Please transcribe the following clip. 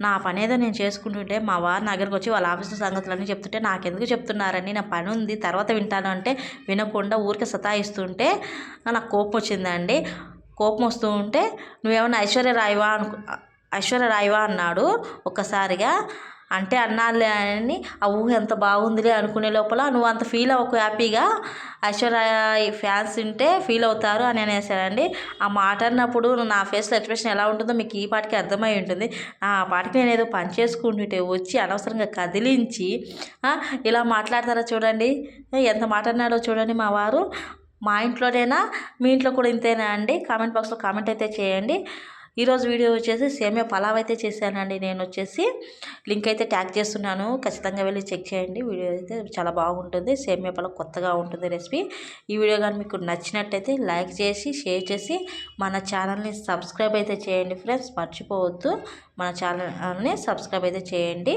నా పని ఏదో నేను చేసుకుంటుంటే మా వారు నా దగ్గరకు వచ్చి వాళ్ళ ఆఫీసు సంగతులన్నీ చెప్తుంటే నాకెందుకు చెప్తున్నారని నా పని ఉంది తర్వాత వింటాను అంటే వినకుండా ఊరికే సతాయిస్తుంటే నాకు కోపం వచ్చిందండి. కోపం వస్తూ ఉంటే నువ్వేమన్నా ఐశ్వర్య రాయివా అనుకు ఐశ్వర్య రాయివా అన్నాడు ఒక్కసారిగా. అంటే అన్నాలే అని ఆ ఊహ ఎంత బాగుందిలే అనుకునే లోపల నువ్వు అంత ఫీల్ అవ్వకు హ్యాపీగా ఐశ్వర్య ఫ్యాన్స్ ఉంటే ఫీల్ అవుతారు అని అనేసారండి. ఆ మాట అన్నప్పుడు నా ఫేస్లో ఎక్స్ప్రెషన్ ఎలా ఉంటుందో మీకు ఈ పాటికి అర్థమై ఉంటుంది. ఆ పాటికి నేను ఏదో పని చేసుకుంటుంటే వచ్చి అనవసరంగా కదిలించి ఇలా మాట్లాడతారో చూడండి. ఎంత మాట అన్నాడో చూడండి మా వారు. మా ఇంట్లోనైనా? మీ ఇంట్లో కూడా ఇంతేనా అండి? కామెంట్ బాక్స్లో కామెంట్ అయితే చేయండి. ఈరోజు వీడియో వచ్చేసి సేమియా పలావ్ అయితే చేశానండి. నేను వచ్చేసి లింక్ అయితే ట్యాగ్ చేస్తున్నాను. ఖచ్చితంగా వెళ్ళి చెక్ చేయండి. వీడియో అయితే చాలా బాగుంటుంది. సేమియా పలావ్ కొత్తగా ఉంటుంది రెసిపీ. ఈ వీడియో కానీ మీకు నచ్చినట్టయితే లైక్ చేసి షేర్ చేసి మన ఛానల్ని సబ్స్క్రైబ్ అయితే చేయండి ఫ్రెండ్స్. మర్చిపోవద్దు. మన ఛానల్ని సబ్స్క్రైబ్ అయితే చేయండి.